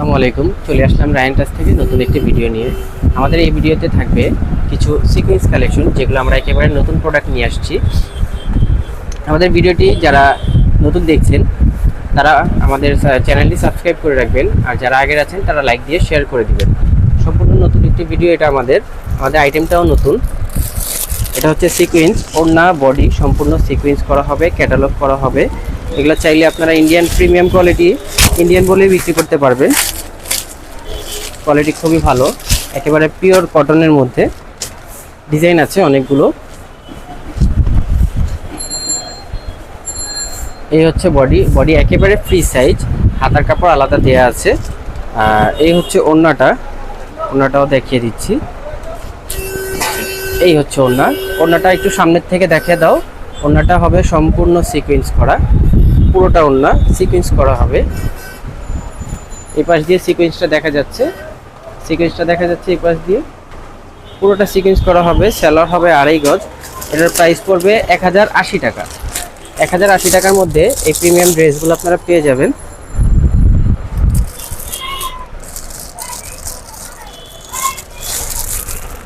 আসসালামু আলাইকুম। চলে আসলাম রায়ন টাচ থেকে নতুন একটি ভিডিও নিয়ে। আমাদের এই ভিডিওতে থাকবে কিছু সিকোয়েন্স কালেকশন যেগুলো আমরা একেবারে নতুন প্রোডাক্ট নিয়ে আসছি। আমাদের ভিডিওটি যারা নতুন দেখছেন, তারা আমাদের চ্যানেলটি সাবস্ক্রাইব করে রাখবেন। আর যারা আগের আছেন, তারা লাইক দিয়ে শেয়ার করে দিবেন। সম্পূর্ণ নতুন একটি ভিডিও এটা আমাদের। আমাদের আইটেমটাও নতুন। এটা হচ্ছে সিকোয়েন্স ওড়না বডি সম্পূর্ণ সিকোয়েন্স করা হবে ক্যাটালগ করা হবে। এগুলো চাইলে আপনারা ইন্ডিয়ান প্রিমিয়াম কোয়ালিটি ইন্ডিয়ান বলে বিক্রি করতে পারবেন কোয়ালিটি খুবই ভালো। একেবারে পিওর কটনের মধ্যে ডিজাইন আছে অনেকগুলো। এই হচ্ছে বডি বডি একেবারে ফ্রি সাইজ হাতার কাপড় আলাদা দেয়া আছে। আর এই হচ্ছে ওড়নাটা। ওড়নাটাও দেখিয়ে দিচ্ছি। এই হচ্ছে ওড়না। ওড়নাটা একটু সামনের থেকে দেখিয়ে দাও। ওড়নাটা হবে সম্পূর্ণ সিকোয়েন্স করা। পুরোটা ওড়না সিকোয়েন্স করা হবে। এই পাশ দিয়ে সিকোয়েন্সটা দেখা যাচ্ছে। সিকোয়েন্সটা দেখা যাচ্ছে এই পাশ দিয়ে। পুরোটা সিকোয়েন্স করা হবে স্যালার হবে আড়াই গজ। এটার প্রাইস পড়বে এক হাজার আশি টাকা। এক হাজার আশি টাকার মধ্যে এই প্রিমিয়াম ড্রেসগুলো আপনারা পেয়ে যাবেন।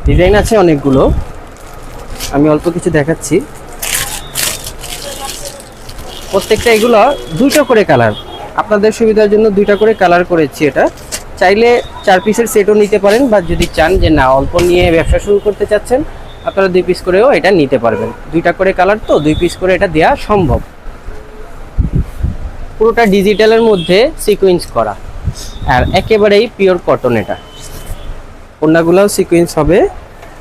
ডিজাইন আছে অনেকগুলো। আমি অল্প কিছু দেখাচ্ছি। প্রত্যেকটা এগুলো দুইটা করে কালার আপনাদের সুবিধার জন্য দুইটা করে কালার করেছি এটা। চাইলে চার পিসের সেটও নিতে পারেন বা যদি চান যে না, অল্প নিয়ে ব্যবসা শুরু করতে চাচ্ছেন, আপনারা দুই পিস করেও এটা নিতে পারবেন। দুইটা করে কালার তো, দুই পিস করে এটা দেওয়া সম্ভব। পুরোটা ডিজিটালের মধ্যে সিকোয়েন্স করা। আর একেবারেই পিওর কটন এটা। ওড়নাগুলোও সিকোয়েন্স হবে।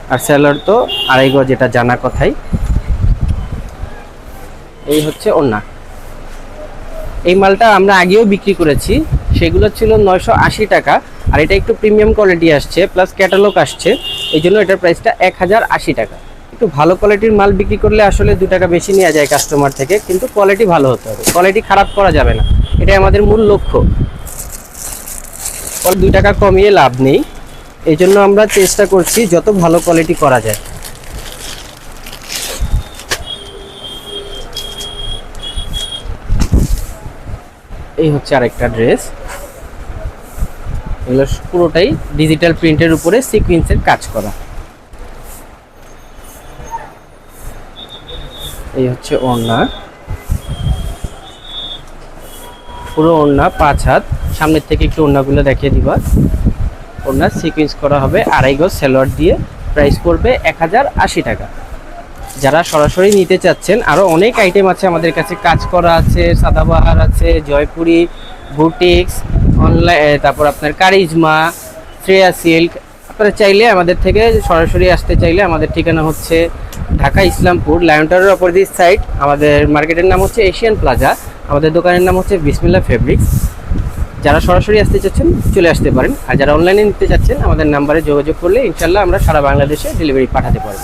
আর স্যালার তো আড়াই গজ যেটা জানা কথাই। এই হচ্ছে ওড়না। এই মালটা আমরা আগেও বিক্রি করেছি। সেগুলো ছিল নয়শো আশি টাকা, আর এটা একটু প্রিমিয়াম কোয়ালিটি আসছে প্লাস ক্যাটালগ আসছে। এই জন্য এটার প্রাইসটা এক হাজার আশি টাকা। একটু ভালো কোয়ালিটির মাল বিক্রি করলে আসলে দু টাকা বেশি নেওয়া যায় কাস্টমার থেকে, কিন্তু কোয়ালিটি ভালো হতে হবে। কোয়ালিটি খারাপ করা যাবে না। এটাই আমাদের মূল লক্ষ্য। দুই টাকা কমিয়ে লাভ নেই। এই জন্য আমরা চেষ্টা করছি, যত ভালো কোয়ালিটি করা যায়। এই হচ্ছে আরেকটা ড্রেস এগুলো পুরোটাই ডিজিটাল প্রিন্টের উপরে সিকুয়েন্সের কাজ করা। এই হচ্ছে ওড়না। পুরো ওড়না পাঁচ হাত। সামনের থেকে একটু ওড়নাগুলো দেখিয়ে দিবা। ওড়না সিকুয়েন্স করা হবে আড়াই গজ সেলোয়ার দিয়ে। প্রাইস পড়বে এক হাজার আশি টাকা। যারা সরাসরি নিতে চাচ্ছেন আরও অনেক আইটেম আছে আমাদের কাছে। কাজ করা আছে, সাদাবাহার আছে, জয়পুরি, বুটিক্স অনলাইন তারপর আপনার কারিজমা, শ্রেয়া সিল্ক। আপনারা চাইলে আমাদের থেকে সরাসরি আসতে চাইলে আমাদের ঠিকানা হচ্ছে ঢাকা ইসলামপুর লায়ন টাওয়ারের অপোজিট সাইড আমাদের মার্কেটের নাম হচ্ছে এশিয়ান প্লাজা আমাদের দোকানের নাম হচ্ছে বিসমিল্লা ফেব্রিক্স যারা সরাসরি আসতে চাচ্ছেন, চলে আসতে পারেন। আর যারা অনলাইনে নিতে চাচ্ছেন, আমাদের নাম্বারে যোগাযোগ করলে ইনশাল্লাহ আমরা সারা বাংলাদেশে ডেলিভারি পাঠাতে পারব।